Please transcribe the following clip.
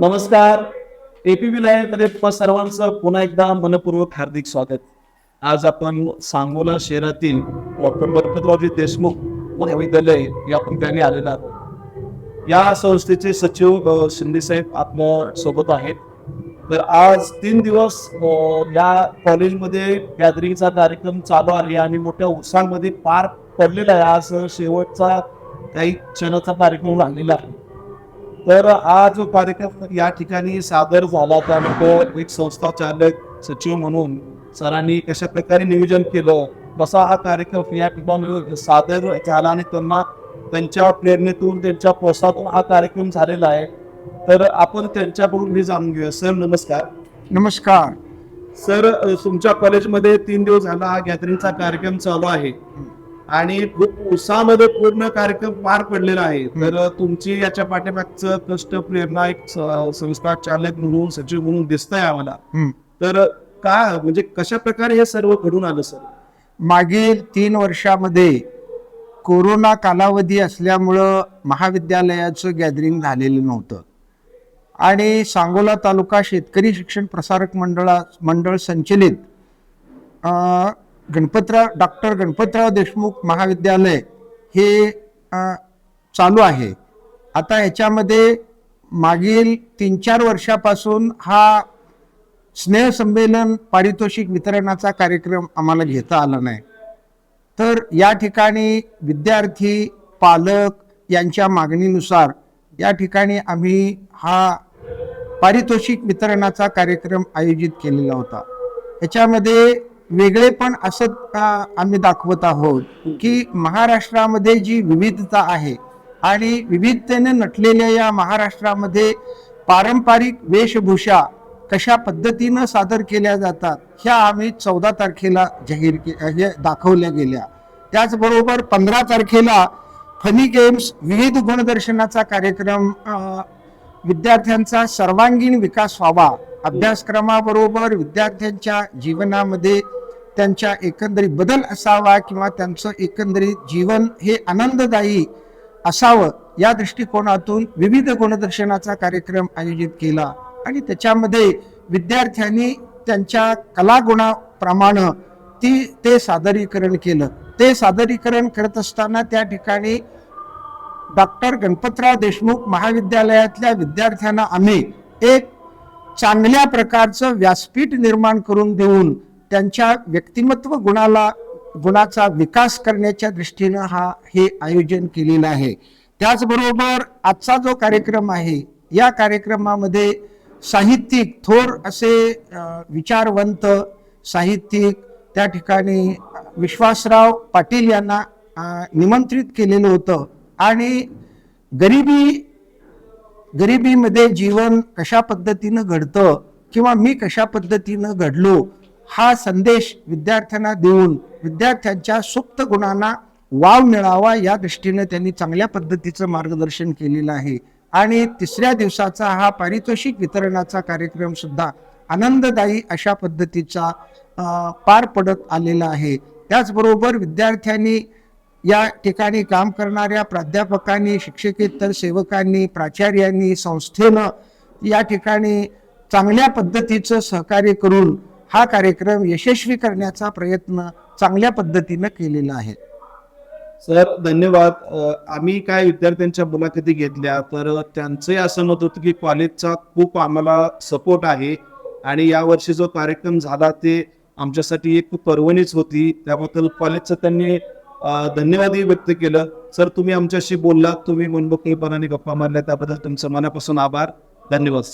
नमस्कार. एपीबी लाईव्हमध्ये तुम्हा सर्वांचं पुन्हा एकदा मनपूर्वक हार्दिक स्वागत. आज आपण सांगोला शहरातील डॉक्टर गणपतरावजी देशमुख महाविद्यालय या ठिकाणी आलेला या संस्थेचे सचिव अ, शिंदे साहेब आपल्यासोबत आहेत. तर आज तीन दिवस या कॉलेजमध्ये गॅदरिंगचा कार्यक्रम चालू आहे आणि मोठ्या उत्साहामध्ये पार पडलेला आहे. आज शेवटचा काही क्षणाचा कार्यक्रम लागलेला आहे. तर हा जो कार्यक्रम या ठिकाणी सादर झाला त्यामध्ये एक संस्था चालक सचिव म्हणून सरांनी कशा प्रकारे नियोजन केलं कसा हा कार्यक्रम या ठिकाणी सादर झाला आणि त्यांना त्यांच्या प्रेरणेतून त्यांच्या प्रोत्साहातून हा कार्यक्रम झालेला आहे. तर आपण त्यांच्याकडून हे जाणून घेऊया. सर नमस्कार. नमस्कार. सर तुमच्या कॉलेजमध्ये तीन दिवस झाला हा गॅदरिंगचा कार्यक्रम चालू आहे. आणि खूप उत्साहामध्ये पूर्ण कार्यक्रम पार पडलेला आहे तर तुमची याच्या पाठीमागचं कष्ट प्रेरणा एक संस्था चालक म्हणून सचिव म्हणून दिसतंय आम्हाला. तर का म्हणजे कशा प्रकारे हे सर्व घडून आलं सर? मागील तीन वर्षामध्ये कोरोना कालावधी असल्यामुळं महाविद्यालयाचं गॅदरिंग झालेलं नव्हतं. आणि सांगोला तालुका शेतकरी शिक्षण प्रसारक मंडळा मंडळ संचलित अं, गणपतराव डॉक्टर गणपतराव देशमुख महाविद्यालय हे चालू आहे. आता याच्यामध्ये मागील तीन चार वर्षापासून हा स्नेहसंमेलन पारितोषिक वितरणाचा कार्यक्रम आम्हाला घेता आला नाही. तर या ठिकाणी विद्यार्थी पालक यांच्या मागणीनुसार या ठिकाणी आम्ही हा पारितोषिक वितरणाचा कार्यक्रम आयोजित केलेला होता. ह्याच्यामध्ये वेगळेपण असं का आम्ही दाखवत आहोत की महाराष्ट्रामध्ये जी विविधता आहे आणि विविधतेने नटलेल्या या महाराष्ट्रामध्ये पारंपरिक वेशभूषा कशा पद्धतीनं सादर केल्या जातात ह्या आम्ही चौदा तारखेला जाहीर के हे दाखवल्या गेल्या. त्याचबरोबर पंधरा तारखेला फनी गेम्स विविध गुणदर्शनाचा कार्यक्रम विद्यार्थ्यांचा सर्वांगीण विकास व्हावा. अभ्यासक्रमाबरोबर विद्यार्थ्यांच्या जीवनामध्ये त्यांच्या एकंदरीत बदल असावा किंवा त्यांचं एकंदरीत जीवन हे आनंददायी असावं या दृष्टिकोनातून विविध गुणदर्शनाचा कार्यक्रम आयोजित केला. आणि त्याच्यामध्ये विद्यार्थ्यांनी त्यांच्या कलागुणाप्रमाणे ती ते सादरीकरण केलं. ते सादरीकरण करत असताना त्या ठिकाणी डॉक्टर गणपतराव देशमुख महाविद्यालयातल्या विद्यार्थ्यांना आम्ही एक चांगल्या प्रकारचं व्यासपीठ निर्माण करून देऊन त्यांच्या व्यक्तिमत्व गुणाला गुणाचा विकास करण्याच्या दृष्टीनं हा हे आयोजन केलेलं आहे. त्याचबरोबर आजचा जो कार्यक्रम आहे या कार्यक्रमामध्ये साहित्यिक थोर असे विचारवंत साहित्यिक त्या ठिकाणी विश्वासराव पाटील यांना निमंत्रित केलेलं होतं. आणि गरिबी गरिबीमध्ये जीवन कशा पद्धतीनं घडतं किंवा मी कशा पद्धतीनं घडलो हा संदेश विद्यार्थ्यांना देऊन विद्यार्थ्यांच्या सुप्त गुणांना वाव मिळावा या दृष्टीने त्यांनी चांगल्या पद्धतीचं मार्गदर्शन केलेलं आहे. आणि तिसऱ्या दिवसाचा हा पारितोषिक वितरणाचा कार्यक्रम सुद्धा आनंददायी अशा पद्धतीचा पार पडत आलेला आहे. त्याचबरोबर विद्यार्थ्यांनी या ठिकाणी काम करणाऱ्या प्राध्यापकांनी शिक्षकेतर सेवकांनी प्राचार्यांनी संस्थेनं या ठिकाणी चांगल्या पद्धतीचं सहकार्य करून हा कार्यक्रम यशस्वी करण्याचा प्रयत्न चांगल्या पद्धतीनं केलेला आहे. सर धन्यवाद. आम्ही काय विद्यार्थ्यांच्या मुलाखती घेतल्या तर त्यांचंही असं मत होतं की कॉलेजचा खूप आम्हाला सपोर्ट आहे आणि यावर्षी जो कार्यक्रम झाला ते आमच्यासाठी एक पर्वणीच होती. त्याबद्दल कॉलेजचं त्यांनी धन्यवादही व्यक्त केलं. सर तुम्ही आमच्याशी बोललात तुम्ही मनमोकळेपणाने गप्पा मारल्या त्याबद्दल तुमचं मनापासून आभार. धन्यवाद.